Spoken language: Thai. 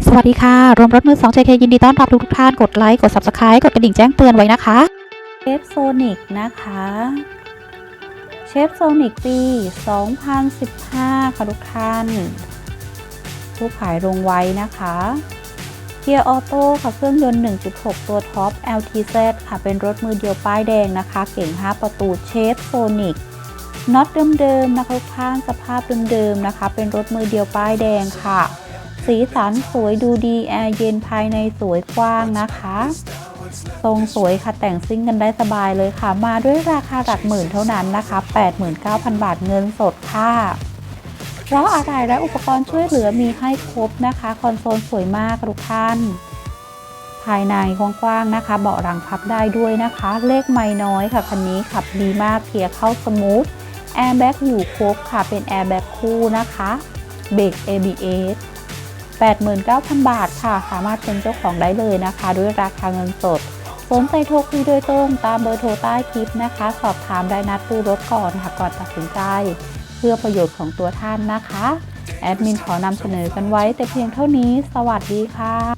สวัสดีค่ะ รวมรถมือ2 JK ยินดีต้อนรับทุกทุกท่านกดไลค์ กด Subscribe กดกระดิ่งแจ้งเตือนไว้นะคะเชฟโซนิกนะคะเชฟโซนิกปี 2015 ค่ะทุกท่านผู้ขายโรงไว้นะคะเกียร์ออโต้ค่ะเครื่องยนต์ 1.6 ตัวท็อป LTZ ค่ะ เป็นรถมือเดียวป้ายแดงนะคะ เก่ง 5 ประตูเชฟโซนิกน็อตเดิมๆนะคะทุกท่านสภาพเดิมๆนะคะ เป็นรถมือเดียวป้ายแดงค่ะ สีสันสวยดูดีแอร์เย็นภายในสวยกว้างนะคะ ทรงสวยค่ะแต่งซิ่งกันได้สบายเลยค่ะ มาด้วยราคาหลักหมื่นเท่านั้นนะคะ 89,000 บาทเงินสดค่ะเพราะอะไรและอุปกรณ์ช่วยเหลือมีให้ครบนะคะ คอนโซลสวยมากทุกท่านภายในกว้างๆนะคะ เบาะหลังพับได้ด้วยนะคะ เลขไม่น้อยค่ะคันนี้ขับดีมากเพียเข้าสมูทแอร์แบ็กอยู่ครบค่ะเป็นแอร์แบ็กคู่นะคะเบรก ABS 89,000 บาทค่ะ สามารถเป็นเจ้าของได้เลยนะคะ ด้วยราคาเงินสด สนใจโทรคุยโดยตรงตามเบอร์โทรใต้คลิปนะคะ สอบถามได้นัดดูรถก่อนค่ะก่อนตัดสินใจ เพื่อประโยชน์ของตัวท่านนะคะ แอดมินขอนำเสนอกันไว้แต่เพียงเท่านี้ สวัสดีค่ะ